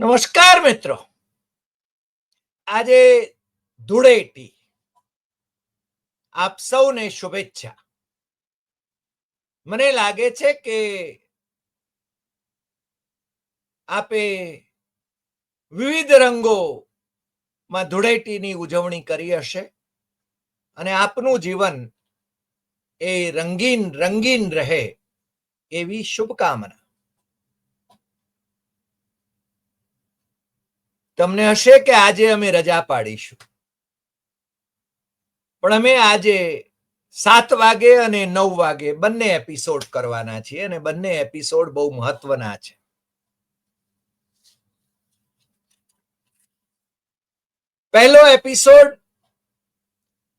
નમસ્કાર મિત્રો. આજે ધૂળેટી. આપ સૌને શુભેચ્છા. મને લાગે છે કે આપે વિવિધ રંગોમાં ધૂળેટીની ઉજવણી કરી હશે અને આપનું જીવન એ રંગીન રંગીન રહે એવી શુભકામના. તમને હશે કે આજે અમે રજા પાડીશું? પણ અમે આજે સાત વાગે અને નવ વાગે બંને એપિસોડ કરવાના છીએ અને બંને એપિસોડ બહુ મહત્વના છે. પહેલો એપિસોડ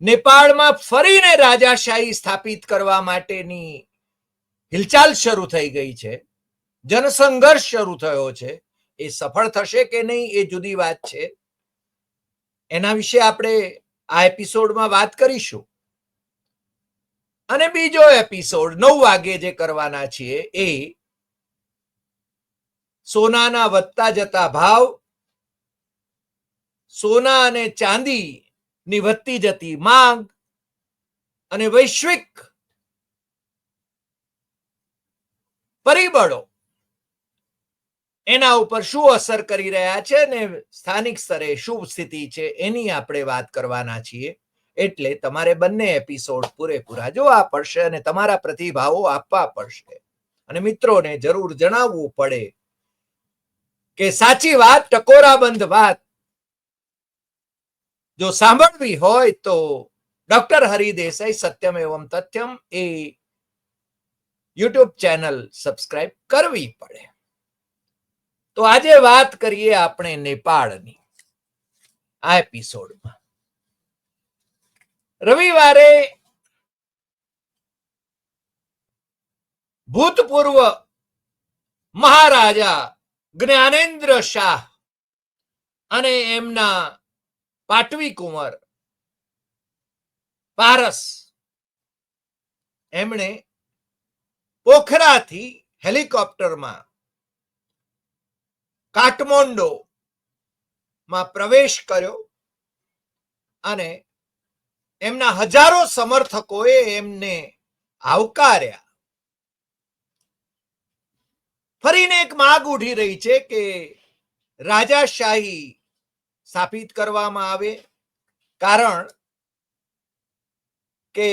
નેપાળમાં ફરીને રાજાશાહી સ્થાપિત કરવા માટેની હિલચાલ શરૂ થઈ ગઈ છે. જનસંઘર્ષ શરૂ થયો છે. એ સફળ થશે કે નહીં એ જુદી વાત છે. એના વિશે આપણે આ એપિસોડમાં વાત કરીશું. અને બીજો એપિસોડ નવ વાગે જે કરવાના છીએ એ સોનાના વધતા જતા ભાવ, સોના અને ચાંદી ની વધતી જતી માંગ અને વૈશ્વિક પરિબળો એના ઉપર શું અસર કરી રહ્યા છે અને સ્થાનિક સ્તરે શું સ્થિતિ છે એની આપણે વાત કરવાના છીએ. એટલે તમારે બંને એપિસોડ પૂરેપૂરા જોવા પડશે અને તમારા પ્રતિભાવો આપવા પડશે. અને મિત્રોને જરૂર જણાવવું પડે કે સાચી વાત, ટકોરાબંધ વાત જો સાંભળવી હોય તો ડોક્ટર હરિદેસાઈ સત્યમ એવમ તથ્યમ એ યુટ્યુબ ચેનલ સબસ્ક્રાઇબ કરવી પડે. તો આજે વાત કરીએ આપણે નેપાળની આ એપિસોડમાં. રવિવારે ભૂતપૂર્વ મહારાજા જ્ઞાનેન્દ્ર શાહ અને એમના પાટવી કુંવર પારસ એમણે પોખરાથી હેલિકોપ્ટરમાં કાઠમોન્ડો માં પ્રવેશ કર્યો અને એમના હજારો સમર્થકોએ એમને આવકાર્યા. ફરીને એક માગ ઉઠી રહી છે કે રાજાશાહી સ્થાપિત કરવામાં આવે કારણ કે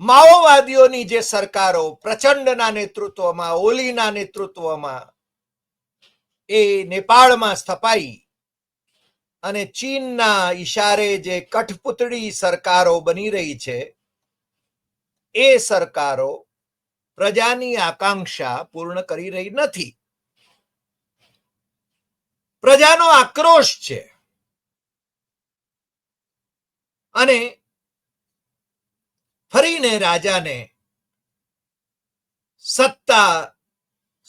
માઓવાદીઓની જે સરકારો પ્રચંડના નેતૃત્વમાં, ઓલીના નેતૃત્વમાં એ નેપાળમાં સ્થપાઈ અને ચીનના ઈશારે જે કઠપુતળી સરકારો બની રહી છે, એ સરકારો પ્રજાની આકાંક્ષા પૂર્ણ કરી રહી નથી. પ્રજાનો આક્રોશ છે. અને ફરીને રાજાને સત્તા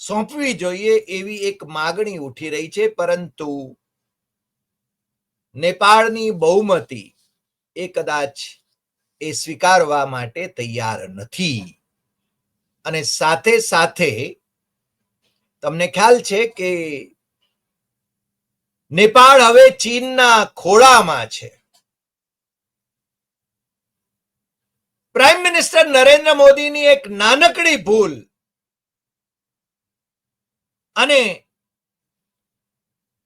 સોંપવી જોઈએ એવી એક માગણી ઉઠી રહી છે, પરંતુ નેપાળની બહુમતી એ કદાચ એ સ્વીકારવા માટે તૈયાર નથી. અને સાથે સાથે તમને ખ્યાલ છે કે નેપાળ હવે ચીનના ખોળામાં છે. પ્રાઇમ મિનિસ્ટર નરેન્દ્ર મોદીની એક નાનકડી ભૂલ અને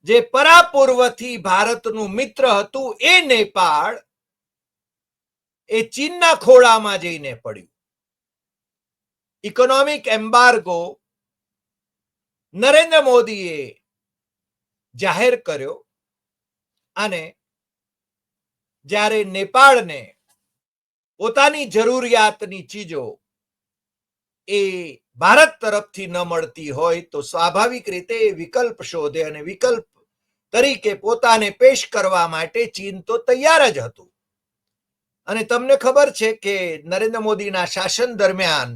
જે પરાપૂર્વથી ભારતનું મિત્ર હતું એ નેપાળ, એ ચીનના ખોળામાં જઈને પડ્યું. ઇકોનોમિક એમ્બાર્ગો નરેન્દ્ર મોદીએ જાહેર કર્યો અને જ્યારે નેપાળને પોતાની જરૂરિયાતની ચીજો એ ભારત તરફથી ન મળતી હોય તો સ્વાભાવિક રીતે વિકલ્પ શોધે અને વિકલ્પ તરીકે પોતાને પેશ કરવા માટે ચીન તો તૈયાર જ હતું. અને તમને ખબર છે કે નરેન્દ્ર મોદીના શાસન દરમિયાન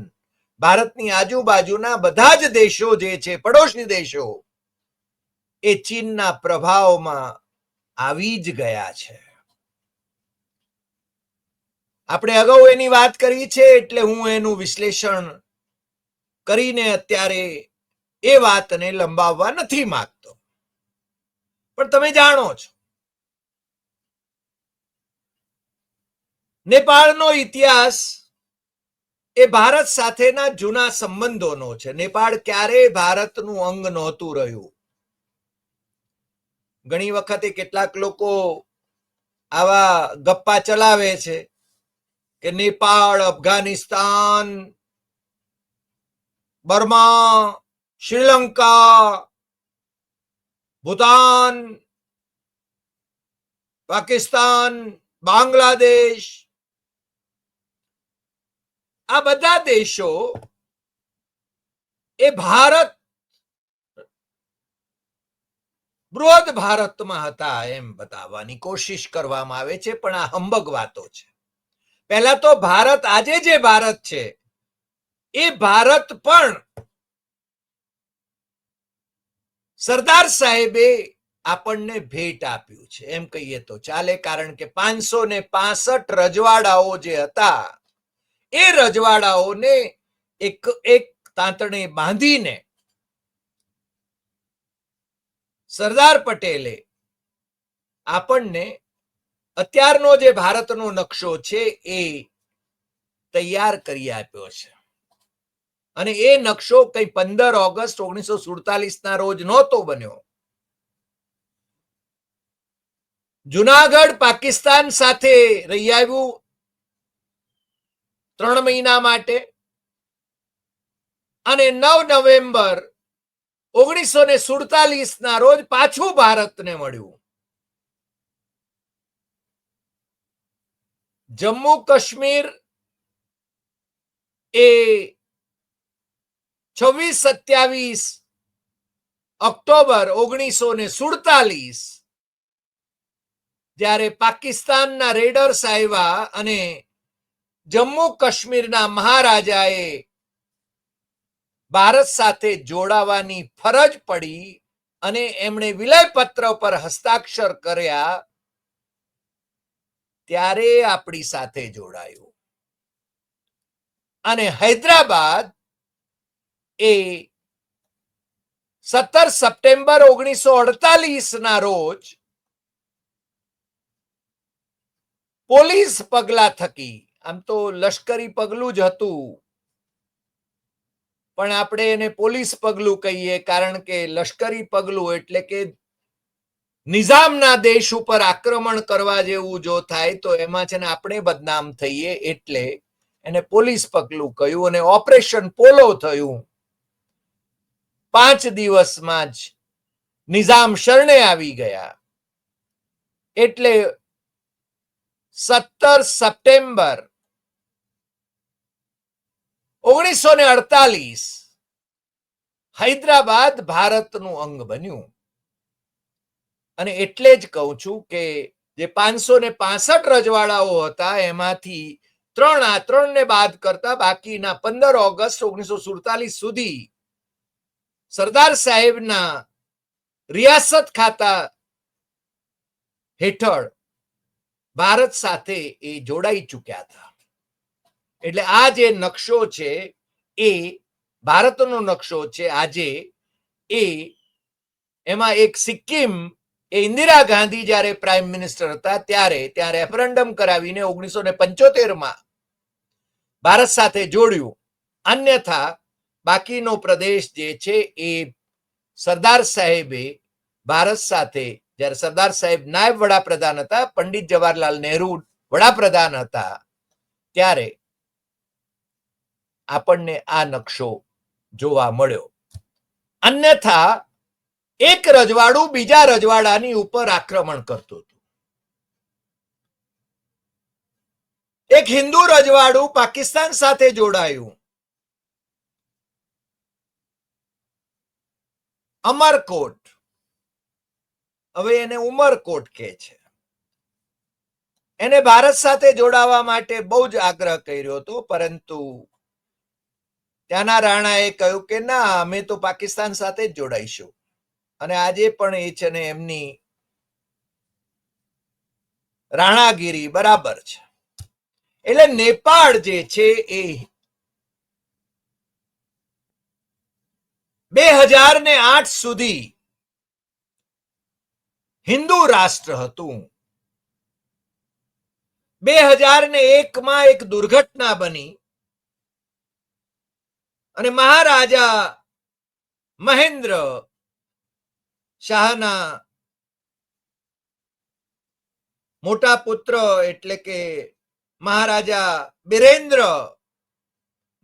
ભારતની આજુબાજુના બધા જ દેશો જે છે પડોશી દેશો, એ ચીનના પ્રભાવમાં આવી જ ગયા છે. આપણે અગાઉ એની વાત કરી છે એટલે હું એનું વિશ્લેષણ કરીને અત્યારે એ વાતને લંબાવવા નથી માંગતો. પણ તમે જાણો છો, નેપાળનો ઇતિહાસ એ ભારત સાથેના જૂના સંબંધોનો છે. નેપાળ ક્યારેય ભારતનું અંગ નહોતું રહ્યું. ઘણી વખતે કેટલાક લોકો આવા ગપ્પા ચલાવે છે કે નેપાળ, અફઘાનિસ્તાન બર્મા, શ્રીલંકા, ભૂતાન, પાકિસ્તાન, બાંગ્લાદેશ. આ બધા દેશો એ ભારત, બૃહદ ભારતમાં હતા એમ બતાવવાની કોશિશ કરવામાં આવે છે, પણ આ હંબગ વાતો છે. પહેલા તો ભારત આજે જે ભારત છે એ ભારત પણ સરદાર સાહેબે આપણને ભેટ આપ્યું છે. એમ કહીએ તો ચાલે, કારણ કે પાંચસો ને પાસઠ રજવાડાઓ જે હતા, એ રજવાડાઓને એક એક તાંતણે બાંધીને સરદાર પટેલે આપણને અત્યારનો જે ભારતનો નકશો છે એ તૈયાર કરી આપ્યો છે. અને એ નકશો કઈ પંદર ઓગસ્ટ ઓગણીસો સુડતાલીસ ના રોજ નહોતો બન્યો. જુનાગઢ પાકિસ્તાન સાથે રહી આવ્યું ત્રણ મહિના માટે અને નવ નવેમ્બર ઓગણીસો ને સુડતાલીસ ના રોજ પાછું ભારતને મળ્યું. જમ્મુ કાશ્મીર એ છવ્વીસ સત્યાવીસ ઓક્ટોબર ઓગણીસો ને સુડતાલીસ, જ્યારે પાકિસ્તાનના રેડર્સ આવ્યા અને જમ્મુ કાશ્મીરના મહારાજાએ ભારત સાથે જોડાવાની ફરજ પડી અને એમણે વિલયપત્ર પર હસ્તાક્ષર કર્યા, ત્યારે આપણી સાથે જોડાયું. અને હૈદરાબાદ એ સત્તર સપ્ટેમ્બર ઓગણીસો અડતાલીસ ના રોજ પોલીસ પગલા થકી, આમ તો લશ્કરી પગલું જ હતું, પણ આપણે એને પોલીસ પગલું કહીએ કારણ કે લશ્કરી પગલું એટલે કે નિઝામના દેશ ઉપર આક્રમણ કરવા જેવું જો થાય તો એમાં છે ને આપણે બદનામ થઈએ એટલે એને પોલીસ પગલું કહ્યું અને ઓપરેશન પોલો થયું. પાંચ દિવસમાં જ નિઝામ શરણે આવી ગયા. એટલે સત્તર સપ્ટેમ્બર ઓગણીસો ને અડતાલીસ હૈદરાબાદ ભારતનું અંગ બન્યું. અને એટલે જ કહું છું કે જે પાંચસો ને પાસઠ રજવાડાઓ હતા એમાંથી ત્રણ આ ત્રણ ને બાદ કરતા બાકીના પંદર ઓગસ્ટ ઓગણીસો સુડતાલીસ સુધી સરદાર સાહેબના રિયાસત ખાતા હેઠળ ભારત સાથે એ જોડાઈ ચૂક્યા હતા. એટલે આ જે નકશો છે, એ ભારતનો નકશો છે, આજે એ એમાં એક સિક્કિમ, એ ઇન્દિરા ગાંધી જ્યારે પ્રાઇમ મિનિસ્ટર હતા, ત્યારે ત્યાં રેફરન્ડમ કરાવીને ઓગણીસો ને પંચોતેરમાં ભારત સાથે જોડ્યું. અન્યથા બાકીનો પ્રદેશ જે છે એ સરદાર સાહેબે ભારત સાથે, જ્યારે સરદાર સાહેબ નાયબ વડાપ્રધાન હતા, પંડિત જવાહરલાલ નહેરુ વડાપ્રધાન હતા, ત્યારે આપણને આ નકશો જોવા મળ્યો. અન્યથા, એક રજવાડું બીજા રજવાડાની ઉપર આક્રમણ કરતું હતું. એક હિન્દુ રજવાડું પાકિસ્તાન સાથે જોડાયું. અમરકોટ. હવે એને ઉમરકોટ કે છે. એને ભારત સાથે જોડાવા માટે બહુ જ આગ્રહ કર્યો હતો, પરંતુ ત્યાંના રાણાએ કહ્યું કે ના, અમે તો પાકિસ્તાન સાથે જ જોડાઈશું. અને આજે પણ એ છે ને એમની રાણાગીરી બરાબર છે. એટલે નેપાળ જે છે એ બે હજાર ને આઠ સુધી હિન્દુ રાષ્ટ્ર હતું. બે હજાર ને એકમાં એક દુર્ઘટના બની અને મહારાજા મહેન્દ્ર શાહના મોટા પુત્ર એટલે કે મહારાજા બિરેન્દ્ર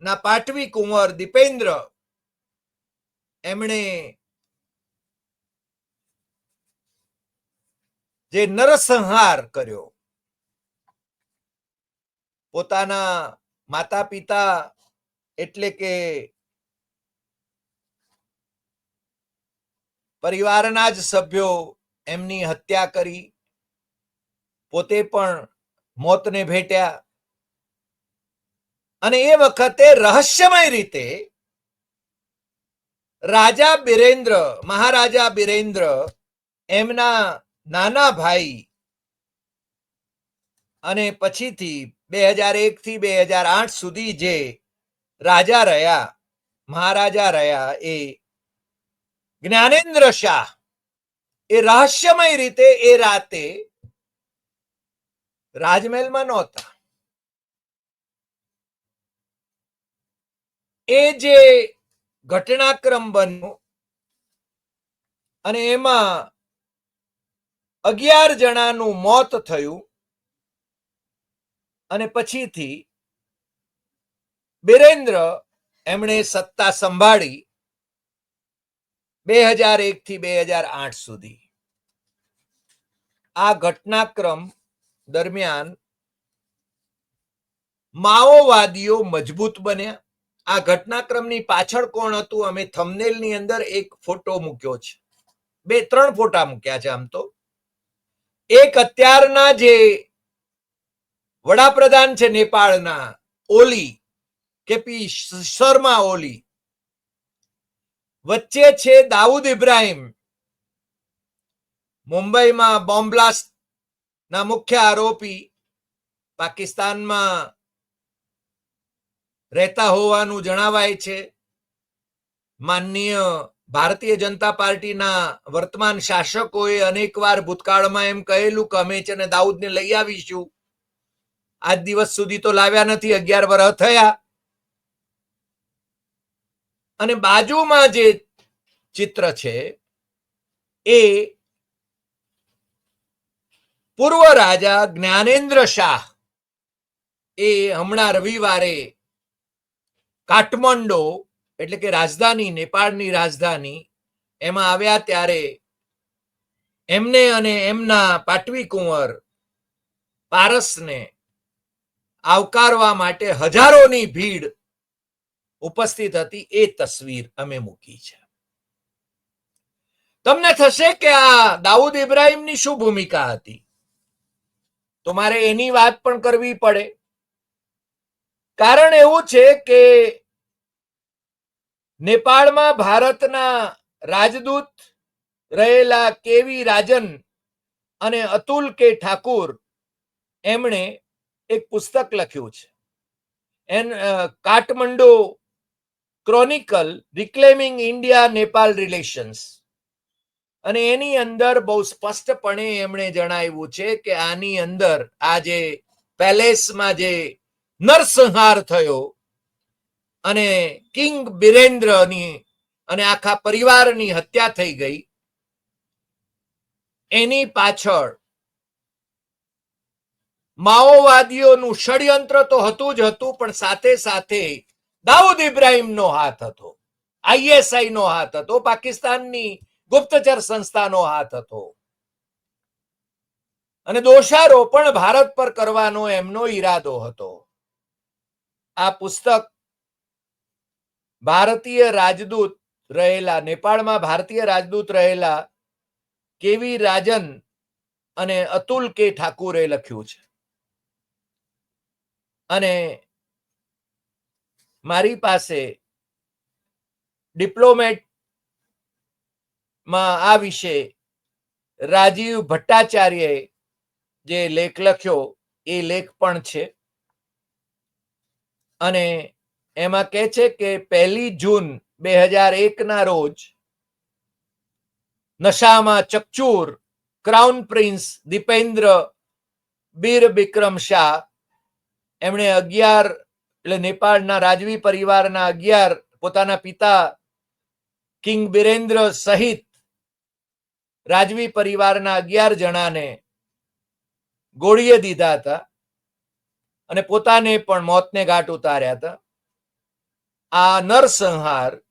ના પાટવી કુંવર દીપેન્દ્ર એમણે જે નરસંહાર કર્યો, પોતાના માતા પિતા એટલે કે પરિવારના જ સભ્યો એમની હત્યા કરી, પોતે પણ મોતને ભેટ્યા. અને એ વખતે રહસ્યમય રીતે રાજા બિરેન્દ્ર, મહારાજા બિરેન્દ્ર, એમના નાના ભાઈ અને પછીથી બે હજાર એક થી બે હજાર આઠ સુધી જે રાજા રહ્યા, મહારાજા રહ્યા એ જ્ઞાનેન્દ્ર શાહ. એ રહસ્યમય રીતે એ રાતે રાજમહેલમાં નહોતા. એ જે ઘટનાક્રમ બન્યો અને એમાં અગિયાર જણાનું મોત થયું અને પછીથી બિરેન્દ્ર એમણે સત્તા સંભાળી બે હજાર એક થી બે હજાર આઠ સુધી. આ ઘટનાક્રમ દરમિયાન માઓવાદીઓ મજબૂત બન્યા. આ ઘટનાક્રમની પાછળ કોણ હતું? અમે થમનેલની અંદર એક ફોટો મૂક્યો છે. બે, ત્રણ ફોટા મૂક્યા છે આમ તો. એક અત્યારના જે વડાપ્રધાન છે નેપાળના, ઓલી કેપી શર્મા ઓલી. વચ્ચે છે દાઉદ ઇબ્રાહિમ. મુંબઈમાં બોમ્બ બ્લાસ્ટ ના મુખ્ય આરોપી, પાકિસ્તાનમાં રહેતા હોવાનું જણાવાય છે. માનનીય ભારતીય જનતા પાર્ટીના વર્તમાન શાસકોએ અનેકવાર ભૂતકાળમાં એમ કહેલું કે અમે છે દાઉદને લઈ આવીશું. આજ દિવસ સુધી તો લાવ્યા નથી, અગિયાર વર્ષ થયા. અને બાજુમાં જે ચિત્ર છે એ પૂર્વ રાજા જ્ઞાનેન્દ્ર શાહ એ હમણાં રવિવારે કાઠમંડો, એટલે કે રાજધાની, નેપાળની રાજધાની, એમાં આવ્યા ત્યારે એમને અને એમના પાટવી કુંવર પારસને આવકારવા માટે હજારોની ભીડ ઉપસ્થિત હતી. એ તસવીર અમે મૂકી છે. તમને થશે કે આ દાઉદ ઇબ્રાહીમની શું ભૂમિકા હતી? તો મારે એની વાત પણ કરવી પડે. કારણ એવું છે કે નેપાળમાં ભારતના રાજદૂત રહેલા કેવી રાજન અને અતુલ કે ઠાકુર એમણે એક પુસ્તક લખ્યું છે. An Kathmandu chronicle reclaiming India Nepal relations. અને એની અંદર બહુ સ્પષ્ટપણે એમણે જણાવ્યું છે કે આની અંદર આ જે પેલેસમાં જે નરસંહાર થયો અને કિંગ બિરેન્દ્રની અને આખા પરિવારની હત્યા થઈ ગઈ. એની પાછળ માઓવાદીઓનું ષડયંત્ર તો હતું જ હતું, પણ સાથે સાથે દાઉદ ઇબ્રાહિમનો હાથ હતો આઈએસઆઈ નો હાથ હતો, પાકિસ્તાનની ગુપ્તચર સંસ્થાનો હાથ હતો. અને દોષારોપણ ભારત પર કરવાનો એમનો ઈરાદો હતો. આ પુસ્તક ભારતીય રાજદૂત રહેલા, નેપાળમાં ભારતીય રાજદૂત રહેલા કેવી રાજન અને અતુલ કે ઠાકુરે લખ્યું છે. અને મારી પાસે ડિપ્લોમેટમાં આ વિશે રાજીવ ભટ્ટાચાર્યએ જે લેખ લખ્યો, એ લેખ પણ છે. અને એમાં કહે છે કે પહેલી જૂન બે હજાર એકના રોજ નશામાં ચકચૂર ક્રાઉન પ્રિન્સ દીપેન્દ્ર બીર બિક્રમ શાહ, એમણે અગિયાર, એટલે નેપાળના રાજવી પરિવારના અગિયાર પોતાના પિતા કિંગ બિરેન્દ્ર સહિત રાજવી પરિવારના અગિયાર જણાને ગોળીએ દીધા હતા. અને પોતાને પણ મોતને ઘાટ ઉતાર્યા હતા. આ નરસંહારની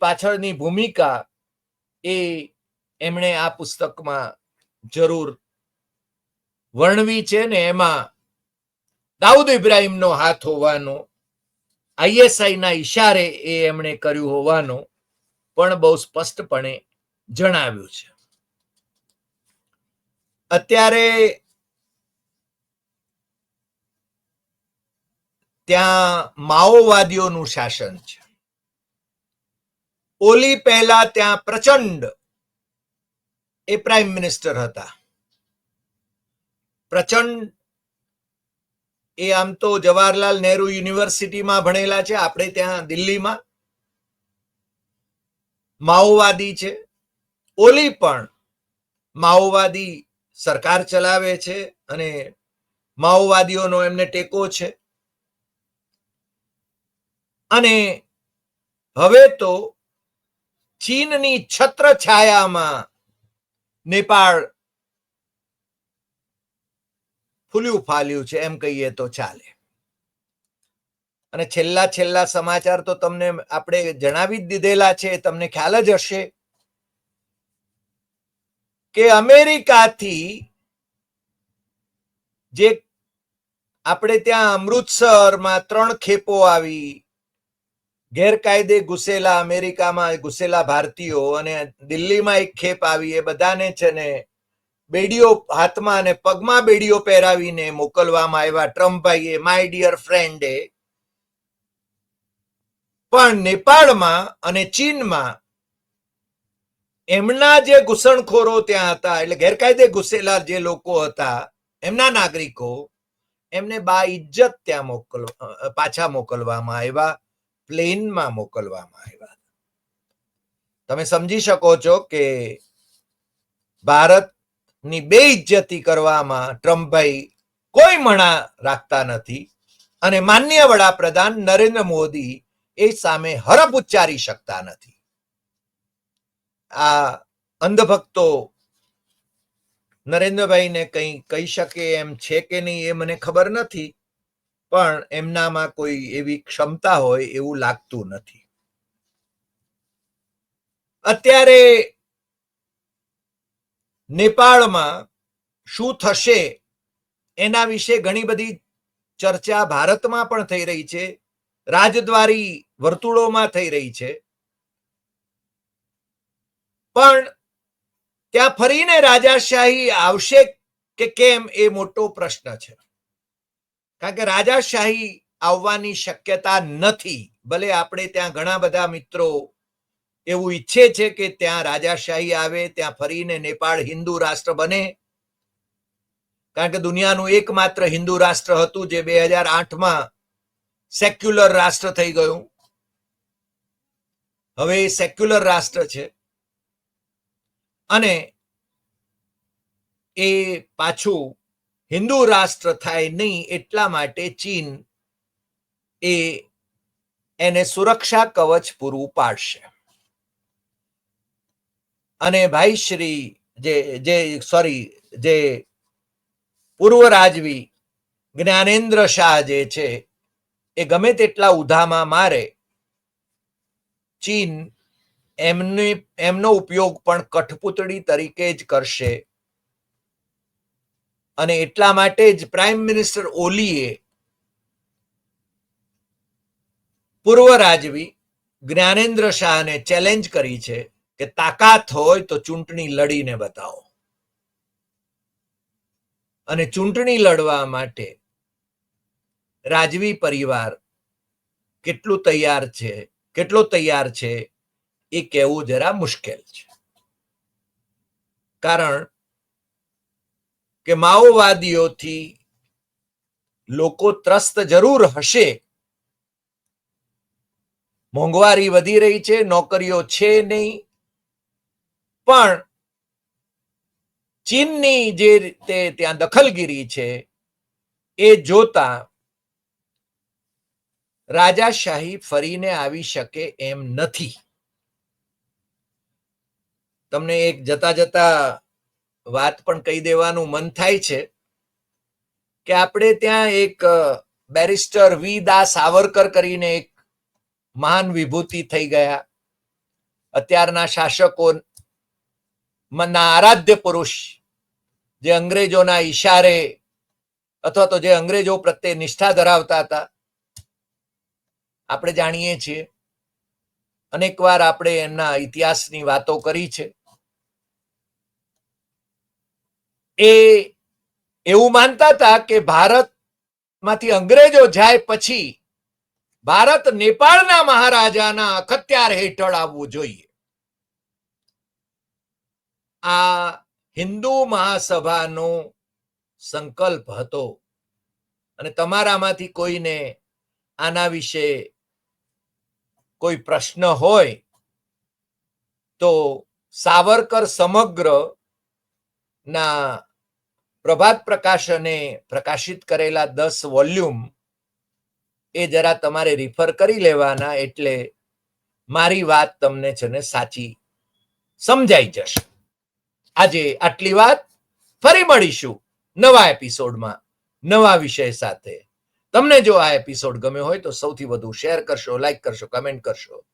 પાછળની ભૂમિકા એ એમણે આ પુસ્તકમાં જરૂર વર્ણવી છે ને એમાં દાઉદ ઇબ્રાહીમનો હાથ હોવાનો આઈએસઆઈ ના ઈશારે એ એમણે કર્યું હોવાનું પણ બહુ સ્પષ્ટપણે જણાવ્યું છે. અત્યારે ત્યાં માઓવાદીઓનું શાસન છે. ઓલી પહેલા ત્યાં પ્રચંડ એ પ્રાઇમ મિનિસ્ટર હતા. પ્રચંડ એ આમ તો જવાહરલાલ નહેરુ યુનિવર્સિટીમાં ભણેલા છે, આપણે ત્યાં દિલ્હીમાં. માઓવાદી છે. ઓલી પણ માઓવાદી સરકાર ચલાવે છે અને માઓવાદીઓનો એમને ટેકો છે. અને હવે તો ચીનની છત્ર છાયામાં નેપાળ ફૂલ્યું ફાલ્યું છે, એમ કહીએ તો ચાલે. અને છેલ્લા છેલ્લા સમાચાર તો તમને આપણે જણાવી જ દીધેલા છે, તમને ખ્યાલ જ હશે કે અમેરિકાથી જે આપણે ત્યાં અમૃતસરમાં ત્રણ ખેપો આવી ગેરકાયદે ઘૂસેલા અમેરિકામાં ઘૂસેલા ભારતીયો અને દિલ્હીમાં એક ખેપ આવી, એ બધાને છે ને બેડીઓ હાથમાં અને પગમાં બેડીઓ પહેરાવીને મોકલવામાં આવ્યા. ટ્રમ્પભાઈએ માય ડિયર ફ્રેન્ડે પણ નેપાળમાં અને ચીનમાં એમના જે ઘૂસણખોરો ત્યાં હતા, એટલે ગેરકાયદે ઘૂસેલા જે લોકો હતા, એમના નાગરિકો, એમને બા ઇજ્જત ત્યાં મોકલ પાછા મોકલવામાં આવ્યા. પ્લેનમાં મોકલવામાં આવ્યા. તમે સમજી શકો છો કે ભારતની બે ઇજ્જતી કરવામાં ટ્રમ્પભાઈ કોઈ મણા રાખતા નથી અને માન્ય વડાપ્રધાન નરેન્દ્ર મોદી એ સામે હરફ ઉચ્ચારી શકતા નથી. આ અંધભક્તો નરેન્દ્રભાઈને કંઈ કહી શકે એમ છે કે નહીં એ મને ખબર નથી. પણ એમનામાં કોઈ એવી ક્ષમતા હોય એવું લાગતું નથી. અત્યારે નેપાળમાં શું થશે એના વિશે ઘણી બધી ચર્ચા ભારતમાં પણ થઈ રહી છે, રાજદ્વારી વર્તુળોમાં થઈ રહી છે. પણ ત્યાં ફરીને રાજાશાહી આવશે કે કેમ એ મોટો પ્રશ્ન છે. કારણ કે રાજાશાહી આવવાની શક્યતા નથી. ભલે આપણે ત્યાં ઘણા બધા મિત્રો એવું ઈચ્છે છે કે ત્યાં રાજાશાહી આવે, ત્યાં ફરીને નેપાળ હિન્દુ રાષ્ટ્ર બને. કારણ કે દુનિયાનું એકમાત્ર હિન્દુ રાષ્ટ્ર હતું જે બે હજાર આઠમાં સેક્યુલર રાષ્ટ્ર થઈ ગયું. હવે એ સેક્યુલર રાષ્ટ્ર છે. અને એ પાછું હિન્દુ રાષ્ટ્ર થાય નહીં એટલા માટે ચીન એ એને સુરક્ષા કવચ પૂરું પાડશે. અને ભાઈ શ્રી જે જે સોરી જે પૂર્વ રાજવી જ્ઞાનેન્દ્ર શાહ જે છે, એ ગમે તેટલા ઉધામાં મારે, ચીન એમની, એમનો ઉપયોગ પણ કઠપૂતળી તરીકે જ કરશે. અને એટલા માટે જ પ્રાઇમ મિનિસ્ટર ઓલીએ પૂર્વ રાજવી જ્ઞાનેન્દ્ર શાહને ચેલેન્જ કરી છે કે તાકાત હોય તો ચૂંટણી લડીને બતાવો. અને ચૂંટણી લડવા માટે રાજવી પરિવાર કેટલું તૈયાર છે, કેટલો તૈયાર છે એ કહેવું જરા મુશ્કેલ છે. કારણ કે માઓવાદીઓથી લોકો ત્રસ્ત જરૂર હશે. મોંઘવારી વધી રહી છે, નોકરીઓ છે નહીં. પણ ચીનની જે રીતે ત્યાં દખલગીરી છે, એ જોતા રાજાશાહી ફરીને આવી શકે એમ નથી. તમને એક જતા જતા વાત પણ કહી દેવાનું મન થાય છે કે આપણે ત્યાં એક બેરિસ્ટર વી દા સાવરકર કરીને એક મહાન વિભૂતિ થઈ ગયા. અત્યારના શાસકો ના આરાધ્ય પુરુષ જે અંગ્રેજોના ઈશારે અથવા તો જે અંગ્રેજો પ્રત્યે નિષ્ઠા ધરાવતા હતા. આપણે જાણીએ છીએ. અનેકવાર આપણે એમના ઇતિહાસની વાતો કરી છે. એ એવું માનતા હતા કે ભારતમાંથી અંગ્રેજો જાય પછી ભારત નેપાળના મહારાજાના અખત્યાર હેઠળ આવવું જોઈએ. આ હિન્દુ મહાસભાનો સંકલ્પ હતો અને તમારામાંથી કોઈને આના વિશે કોઈ પ્રશ્ન હોય તો સાવરકર સમગ્ર ના, પ્રભાત પ્રકાશને પ્રકાશિત કરેલા દસ વોલ્યુમ એ જરા તમારે રિફર કરી લેવાના એટલે મારી વાત તમને છે ને સાચી સમજાઈ જશે. આજે આટલી વાત, ફરી મળીશું નવા એપિસોડમાં નવા વિષય સાથે. તમને જો આ એપિસોડ ગમ્યો હોય તો સૌથી વધુ શેર કરશો લાઈક કરશો કમેન્ટ કરશો.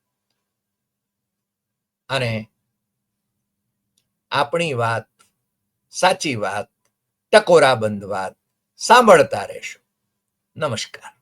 અને આપણી વાત સાચી વાત ટકોરાબંધ વાત. સાંભળતા રહેશો. નમસ્કાર.